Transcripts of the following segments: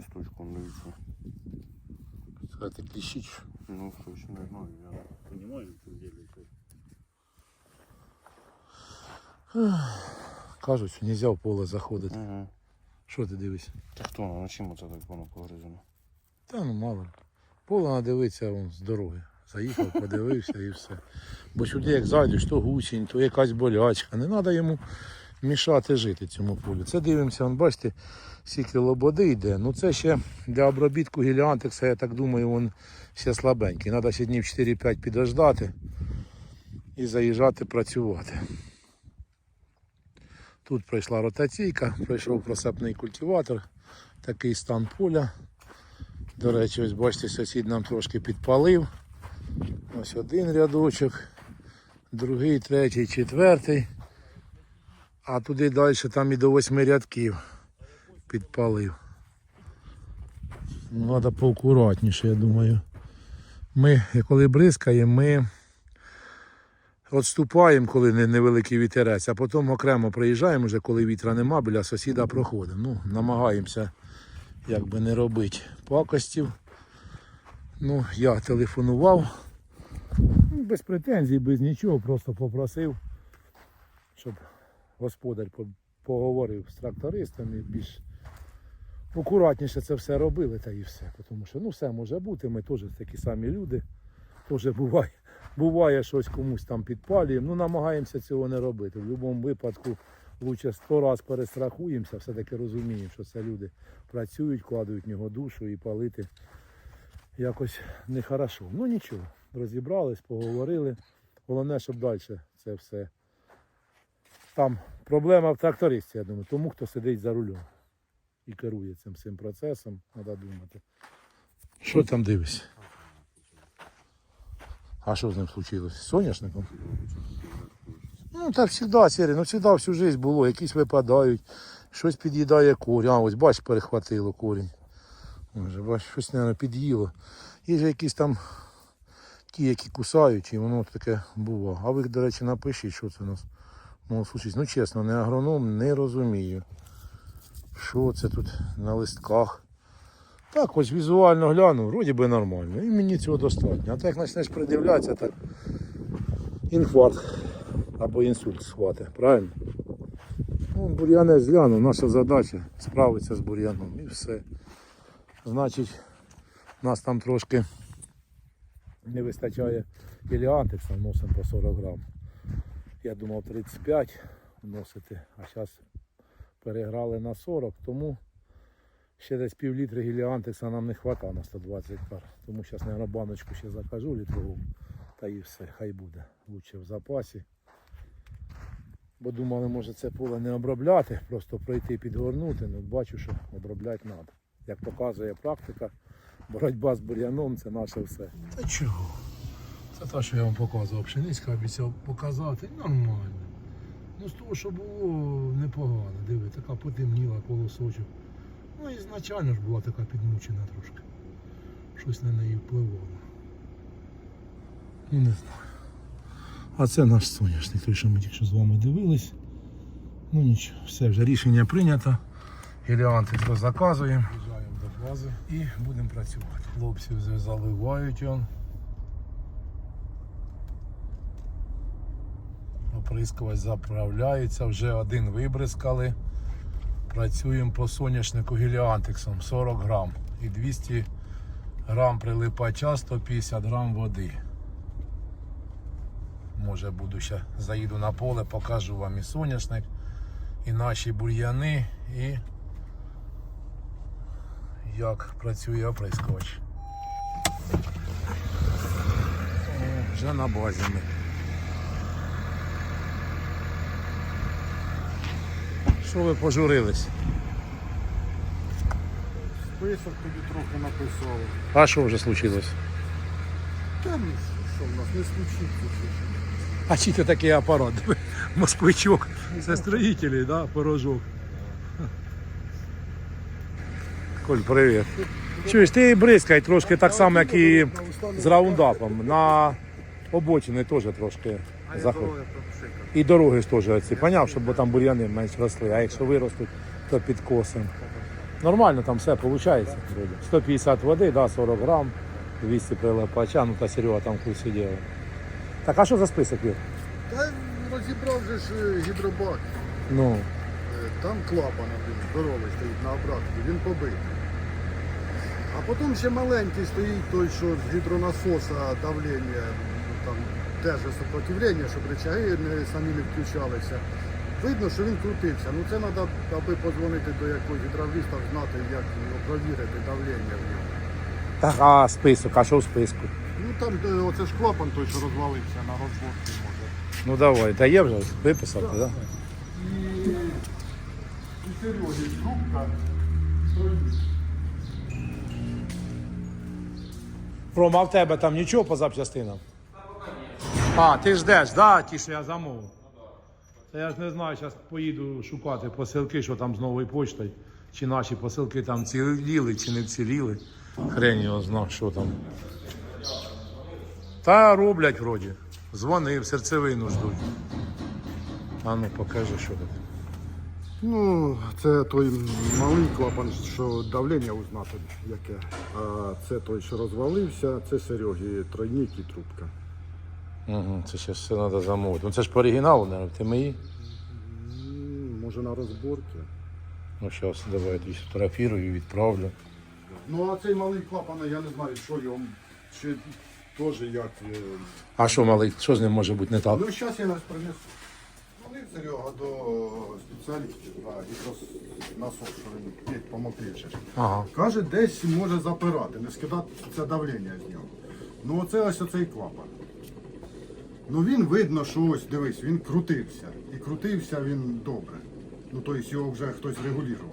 листочку, он дивіться. Сказати, кліщич. Ну, щось не знаю, я розумію, в чому Кажуть, що нельзя в поле заходити. Ага. Що ти дивишся? Та хто, ну чим це так воно погризано? Та ну мало. Поле треба дивитися вон, з дороги. Заїхав, подивився і все. Бо сюди як зайдеш, то гусінь, то якась болячка. Не треба йому мішати жити цьому полю. Це дивимося, вон, бачите, скільки лободи йде. Ну це ще для обробітку гіліантекса, я так думаю, він ще слабенький. Треба ще днів 4-5 підождати і заїжджати працювати. Тут пройшла ротаційка, пройшов просапний культиватор, такий стан поля. До речі, ось бачите, сусід нам трошки підпалив. Ось один рядочок, другий, третій, четвертий. А туди далі там і до восьми рядків підпалив. Ну, Треба поакуратніше, я думаю. Ми, коли бризкаємо, ми відступаємо, коли невеликий вітерець, а потім окремо приїжджаємо, вже коли вітра нема, біля сусіда проходимо. Ну, намагаємося якби не робити пакостів. Ну, я телефонував. Ну, Без претензій, без нічого, просто попросив, щоб господар поговорив з трактористами, більш акуратніше це все робили та і все. Тому що ну, все може бути, ми теж такі самі люди. Теж буває, буває щось комусь там підпалюємо. Ну, намагаємося цього не робити. В будь-якому випадку лучше сто раз перестрахуємося, все-таки розуміємо, що це люди працюють, кладуть в нього душу і палити якось нехорошо. Ну нічого, розібрались, поговорили. Головне, щоб далі це все. Там проблема в трактористі, я думаю, тому хто сидить за рулем і керує цим всім процесом, треба думати. Що там дивишся? А що з ним случилось? З соняшником? Ну так завжди, Сірі, ну завжди всю життя було, якісь випадають, щось під'їдає корінь. А ось бач, перехватило корінь. Може, бач, щось, мабуть, під'їло. Є ж якісь там ті, які кусають, і воно таке буває. А ви, до речі, напишіть, що це у нас могло случитися. Ну чесно, не агроном, не розумію. Що це тут на листках. Так, ось візуально гляну, вроді би нормально. І мені цього достатньо. А так як почнеш придивлятися, так інфаркт або інсульт схватить, правильно? Ну, бур'янець гляну, наша задача справитися з бур'яном і все. Значить, нас там трошки не вистачає еліантекса, вносимо по 40 грам. Я думав 35 вносити, а зараз переграли на 40, тому ще десь пів літри гіліантекса нам не вистачає на 120 гектар. Тому зараз, мабуть, баночку ще закажу літрову, та і все, хай буде. Лучше в запасі. Бо думали, може це поле не обробляти, просто пройти підгорнути. Ну бачу, що обробляти треба. Як показує практика, боротьба з бур'яном це наше все. Та чого? Це те, що я вам показував. Пшеницька обіцяв показати. Нормально. Ну з того, що було непогано. Диви, така потемніла колосочок. Ну ізначально ж була така підмучена трошки. Щось на неї впливало. Ну не знаю. А це наш соняшник, той, що ми тільки що з вами дивились. Ну нічого, все вже рішення прийнято. Геліантик заказуємо. Їжджаємо до бази і будемо працювати. Хлопці вже заливають он. Оприскувач заправляється, вже один вибризкали. Працюємо по соняшнику геліантексом 40 грам і 200 грам прилипача, 150 грам води. Може буду ще заїду на поле, покажу вам і соняшник, і наші бур'яни, і як працює оприскувач. Вже на базі ми. Що ви пожурились? Список тобі трохи написали. А що вже случилось? Та ні, що в нас не случиться. А чи це такий апарат? Москвичок. Це строїтелі, да? Порожок. Коль, привіт. Чуєш, ти бризкай трошки так само, як і з раундапом. На обочини теж трошки заходь. І дороги ж теж ці. Поняв, щоб там бур'яни менш росли, а якщо виростуть, то під косом. Нормально там все виходить. 150 води, да, 40 грам, 200 прилипача, ну та Серега там курсі діла. Так, а що за список Вір? Та розібрав же ж е, гідробак. Ну, Е, Там клапан один здоровий стоїть на обратку, він побитий. А потім ще маленький стоїть той, що з гідронасоса давлення, ну, там теж сопротивлення, щоб речаги не, самі не включалися. Видно, що він крутився. Ну це треба, аби подзвонити до якогось гідравліста, знати, як його провірити давлення в нього. так, а список, а що в списку? Ну там де, оце ж клапан той, що розвалився на розборці може. Ну давай, та є вже виписати, так? Да? І, і Сережі трубка стоїть. Рома, а в тебе там нічого по запчастинам? А, ти ждеш, да, ті, що я замовив. Та я ж не знаю, зараз поїду шукати посилки, що там з новою почтою. Чи наші посилки там ціліли, чи не ціліли. Хрень його зна, що там. Та роблять вроді. Дзвонив, серцевину ждуть. А ну покажи, що тут. Ну, це той малий клапан, що давлення узнати яке. А це той, що розвалився, це Сереги тройник і трубка. Угу, це ще все треба замовити. Ну це ж по оригіналу, мабуть, ти мої. М, Може на розборці. Ну зараз давай я тобі сфотографірую і відправлю. Ну а цей малий клапан, я не знаю, що його чи теж як. е, А що малий, що з ним може бути не так? Ну зараз я нас принесу. Вони Серега до спеціалістів на насос, що він є помокріше. Ага. Каже, десь може запирати, не скидати це давлення з нього. Ну оце ось оцей клапан. Ну він видно, що ось дивись, він крутився. І крутився він добре. Ну тобто його вже хтось регулював.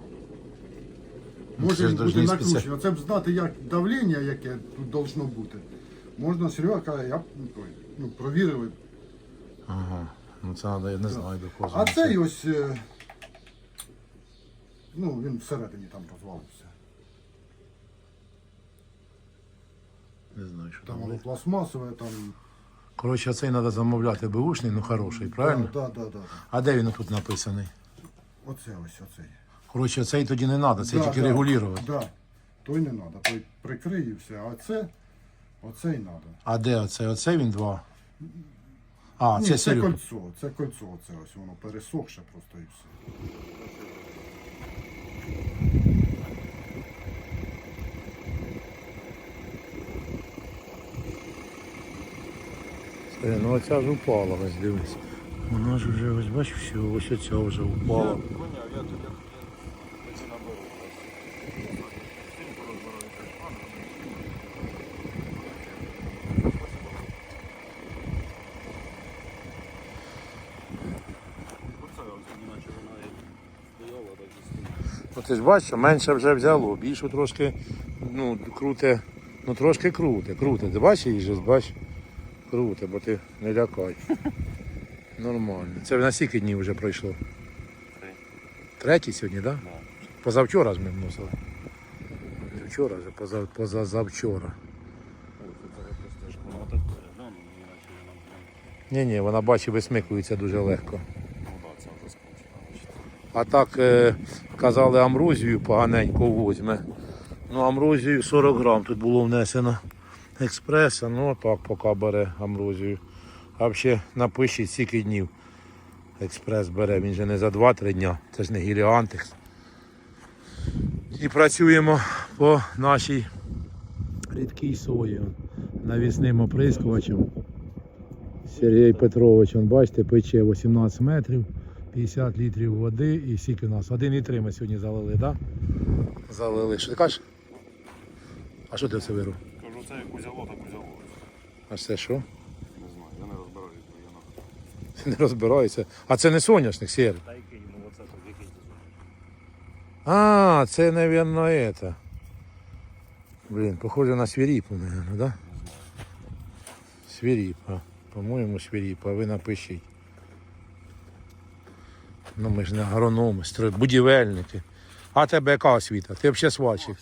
Може він буде должны накручено. Це б знати, як давлення, яке тут должно бути. Можна Серега каже, я б ну, ну, провірили. Ага. Ну це треба, я не знаю до кого. А цей ось. е, Ну, він всередині там розвалився. Не знаю, що Там там. воно пластмасове, там. Коротше, цей треба замовляти беушний, ну хороший, правильно? Так, так, так. А де він тут написаний? Оце ось оцей. Коротше, цей тоді не треба, цей Да, тільки да, регулювати. Да. Той не треба, той прикриє все, а це, оцей треба. А де оцей? Оцей він два. А, Ні, це це кольцо, це кольцо, оце ось воно пересохше просто і все. Е, Ну оця ж упала, ось дивись. Вона ж вже, ось бачиш, все, ось оця вже упала. Ти ж бачиш, менше вже взяло, більше трошки, ну, круте, ну трошки круте, круте. Ти бачиш її бачиш? Круте, бо ти не лякай. Нормально. Це на скільки днів вже пройшло? Три. Третій сьогодні, так? Да? Да. Позавчора ж ми вносили. Не вчора вже, поза, позазавчора. Прям, Ні, ні, вона бачить, висмикується дуже легко. ну. А так е, казали амрозію поганенько возьме. Ну, амрозію 40 грам тут було внесено експреса, ну так поки бере амрозію. А взагалі напишіть скільки днів експрес бере, він же не за 2-3 дня, це ж не гіліантекс. І працюємо по нашій рідкій сої. Навісним оприскувачем. Сергій Петрович, он, бачите, пече 18 метрів. 50 літрів води і скільки у нас? 1,3 ми сьогодні залили, так? Да? Залили. Що ти кажеш? А що ти це виру? Це як узяло, так узяло. А це що? Не знаю, я не розбираюсь, бо я на... Ти не розбирається. А це не соняшник, сір. Та й кинь, ну оце тут якийсь А, це, мабуть, это. Блін, похоже на свиріпу, мабуть, да? Свиріпа. По-моєму, свиріпа, ви напишіть. Ну ми ж не агрономи, будівельники. А тебе яка освіта? Ти взагалі сварщик.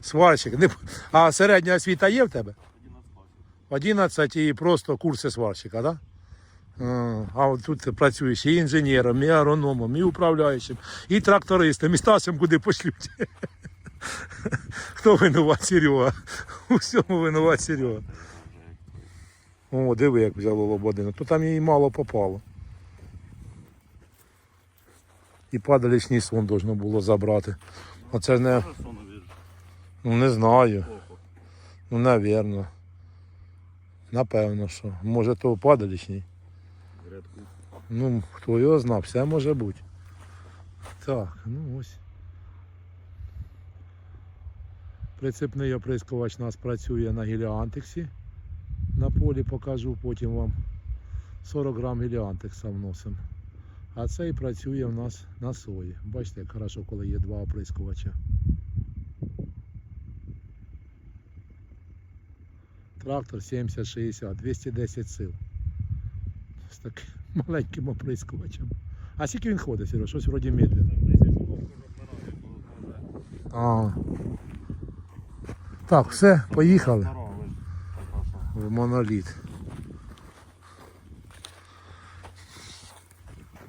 Сварщик. А середня освіта є в тебе? 11 і просто курси сварщика, так? Да? А, от тут працюєш і інженером, і агрономом, і управляючим, і трактористом, і старшим куди пошлють. Хто винуват Серега? У всьому винуват Серега. О, диви, як взяло лободину. То там їй мало попало. І падалічний сон должно було забрати. Оце не? Ну не знаю. Ну, навірно. Напевно, що. Може то падалічний. Ну, хто його знав, все може бути. Так, ну ось. Прицепний оприскувач у нас працює на гіліантексі. На полі покажу потім вам. 40 грам гіліантекса вносимо. А цей працює у нас на сої. Бачите, як хорошо, коли є два оприскувача. Трактор 70-60, 210 сил. З таким маленьким оприскувачем. А скільки він ходить, Серега? Щось вроді медленно. А. Так, все, поїхали в моноліт.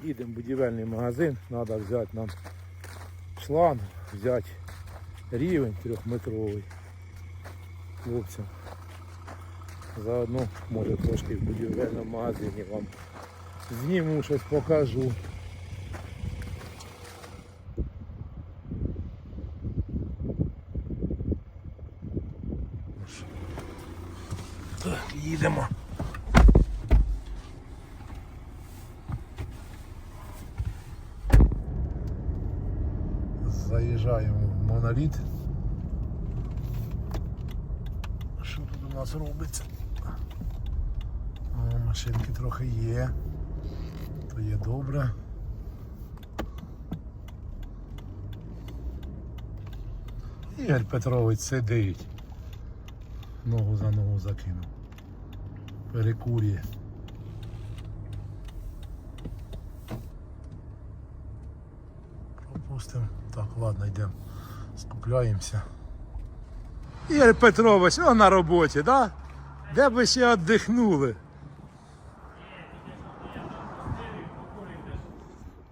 Їдемо в будівельний магазин, треба взяти нам шланг, взяти рівень трьохметровий хлопцям. Заодно, може трошки в будівельному магазині вам зніму щось покажу. Так, їдемо. Заїжджаємо в моноліт. Що тут у нас робиться? Машинки трохи є. То є добре. Ігор Петрович сидить. Ногу за ногу закинув. Перекурює. Пропустимо. Так, ладно, йдемо. Скупляємося. Ігор Петрович, о на роботі, да? Де би ще віддихнули?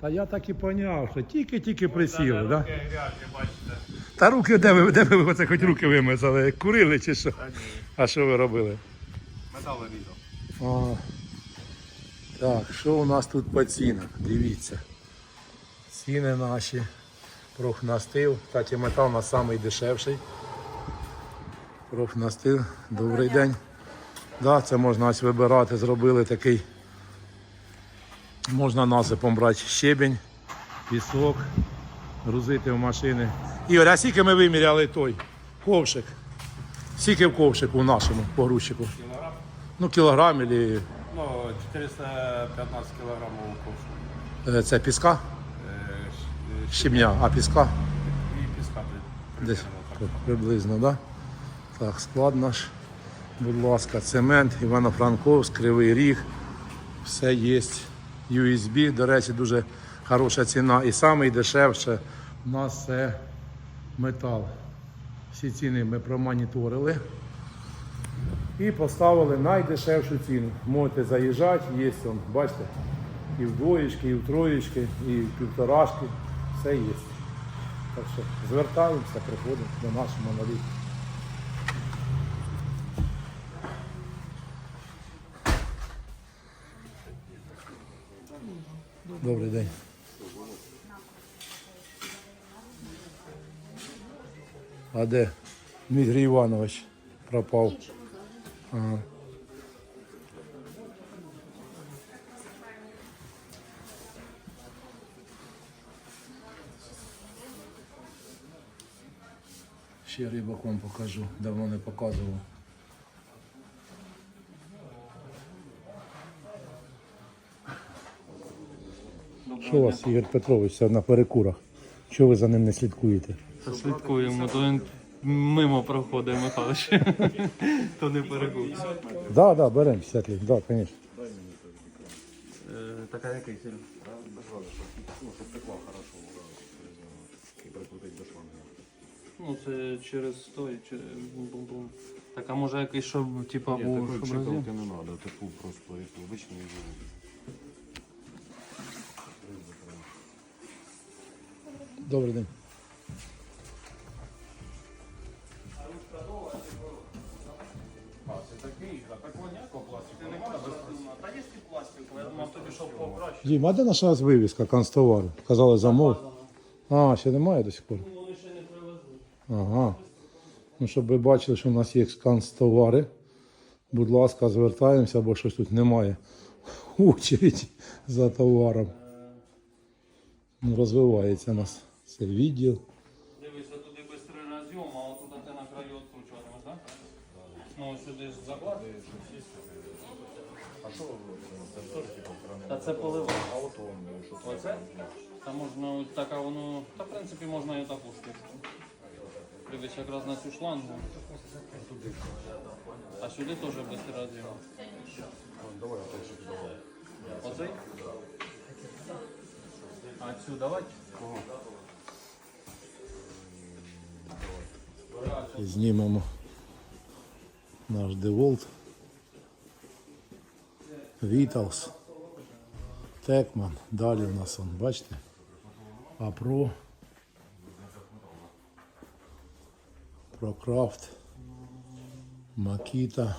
Та я так і поняв, що тільки-тільки присіли, да? Та руки, де ви, де ви оце хоч руки вимазали? Курили чи що? А що ви робили? Метали різав. Так, що у нас тут по цінах? Дивіться. Ціни наші. Профнастил. Кстати, метал у нас самий дешевший. Профнастил. Добрий день. Да, це можна ось вибирати. Зробили такий. Можна насипом брати щебінь, пісок, грузити в машини. Ігор, а скільки ми виміряли той ковшик? Скільки в ковшику в нашому погрузчику? Кілограм? Ну, кілограм или Ну, 415 кілограмів ковшу. е, це піска, Е, щ- е, щебня, а піска І піска десь так. приблизно, да? Так, склад наш, будь ласка, цемент, Івано-Франковськ, Кривий Ріг, все є. USB, до речі, дуже хороша ціна. І найдешевше у нас це метал. Всі ціни ми промоніторили і поставили найдешевшу ціну. Можете заїжджати, є он, бачите, і в двоєчки, і в троєчки, і в півторашки, все є. Так що звертаємося, приходимо до нашого моноліту. Добрий день. А де Дмитрій Іванович пропав? Ага. Ще рибаком покажу, давно не показував. Що у вас, Ігор Петрович, на перекурах? Чого ви за ним не слідкуєте? Та слідкуємо, то він мимо проходить Михайлович. то не перегук. Так, да, да, беремо 50 літ, да, звісно. Така який сильно? Ну, щоб текла хорошо. І прикрутить до шланга. Ну це через той, чи бум-бум. Так, а може якийсь, щоб типа Ні, був такої щоб роз'єм? не треба, таку просто як обичний Добрий день. Дім, а де наша нас вивізка канцтовар? Казали замов. А, ще немає до сих пор. Вони ще не привезли. Ага. Ну, щоб ви бачили, що в нас є канцтовари. Будь ласка, звертаємося, бо щось тут немає. Учерідь за товаром. Ну, розвивається нас цей відділ. Дивися, туди бистрий розйом, а отут ти на краю відкручуватимеш, так? Ну, сюди ж закладуєш. А що це теж типу Та це поливач. А от он, що це? Оце? Та можна ось так, воно. Та в принципі можна і таку штуку. Дивись якраз на цю шлангу. А сюди теж бистрий розйом. Давай, давай. Оцей? А цю давати? Знімемо наш Деволт. Віталс. Текман. Далі у нас он, бачите? Апро. Прокрафт. Макіта.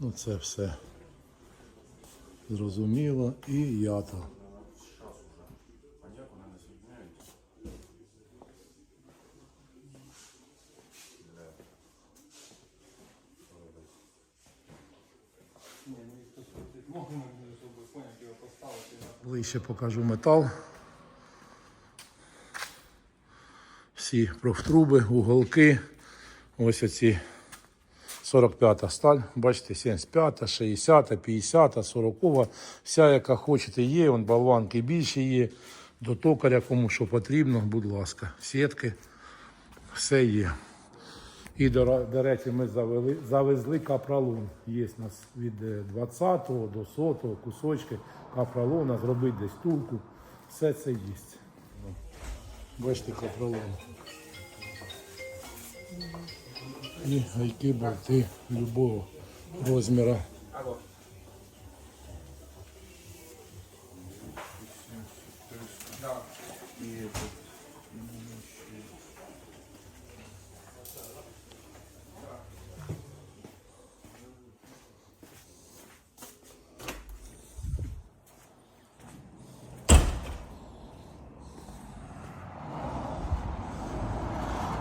Ну це все зрозуміло. І ято. Ближче покажу метал. Всі профтруби, уголки. Ось оці 45-та сталь, бачите, 75-та, 60, 50, 40, вся яка хочете є, вон болванки більші є, до токаря кому що потрібно, будь ласка, сітки, все є. І до, до речі, ми завели, завезли капролон. Є у нас від е, 20 до 100 кусочки капролона, зробити десь тулку. Все це є. Ну, Бачите, капролон. І гайки болти любого розміру.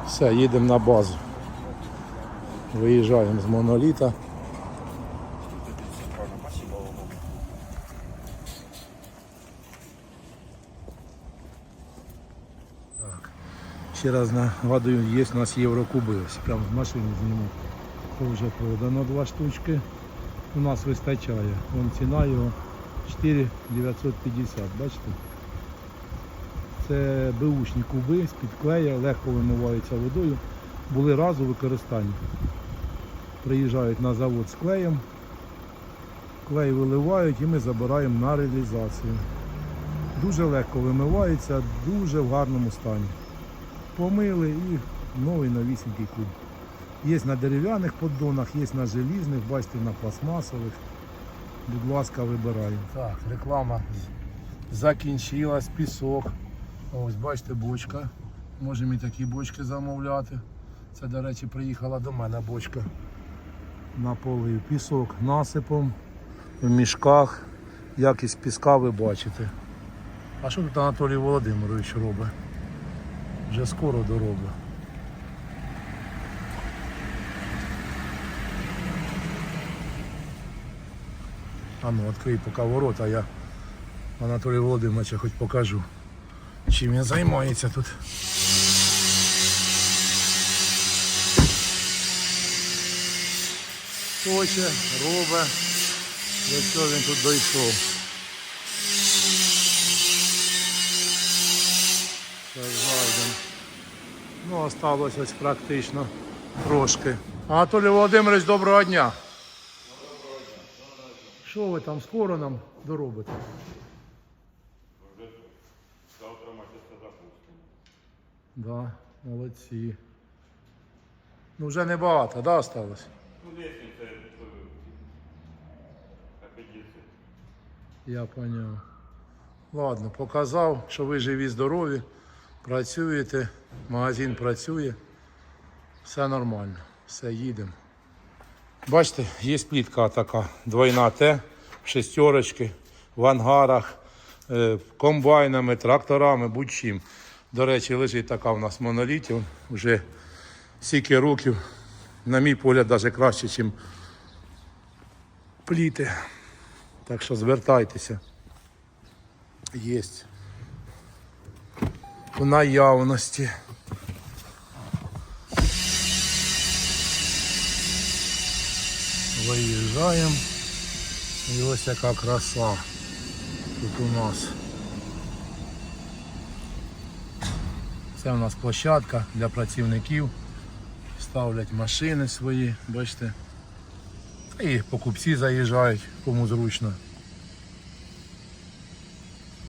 Все, їдемо на базу. Виїжджаємо з моноліта. Так. Ще раз нагадую, є у нас єврокуби. Ось прямо з машини зніму. Це вже продано два штучки. У нас вистачає. Вон ціна його 4,950, бачите? Це беушні куби з-під клея, легко вимиваються водою. Були раз у використанні. Приїжджають на завод з клеєм, клей виливають і ми забираємо на реалізацію. Дуже легко вимиваються, дуже в гарному стані. Помили і новий новісінький куб. Є на дерев'яних поддонах, є на желізних, бачите, на пластмасових. Будь ласка, вибираємо. Так, реклама закінчилась, пісок. Ось бачите, бочка. Можемо і такі бочки замовляти. Це, до речі, приїхала до мене бочка на полив. Пісок насипом, в мішках. Якість піска ви бачите. А що тут Анатолій Володимирович робить? Вже скоро доробить. А ну, відкрий поки ворота, я Анатолію Володимировича хоч покажу. Чим він займається тут. Хоче, робить. До чого він тут дійшов. Ну, осталось ось практично трошки. Анатолій Володимирович, доброго дня. Що ви там скоро нам доробите? Да, молодці. Ну вже небагато, да, осталось? Ну, лестниця, апетити. Я поняв. Ладно, показав, що ви живі, здорові, працюєте, магазин працює. Все нормально. Все, їдемо. Бачите, є плітка така двойна Т, шестерочки, в ангарах, е, комбайнами, тракторами, будь-чим. До речі, лежить така в нас монолітів, вже стільки років, на мій погляд, навіть краще, ніж пліти. Так що звертайтеся. Є. В наявності. Виїжджаємо. І ось яка краса тут у нас. Це у нас площадка для працівників. Ставлять машини свої, бачите. І покупці заїжджають, кому зручно.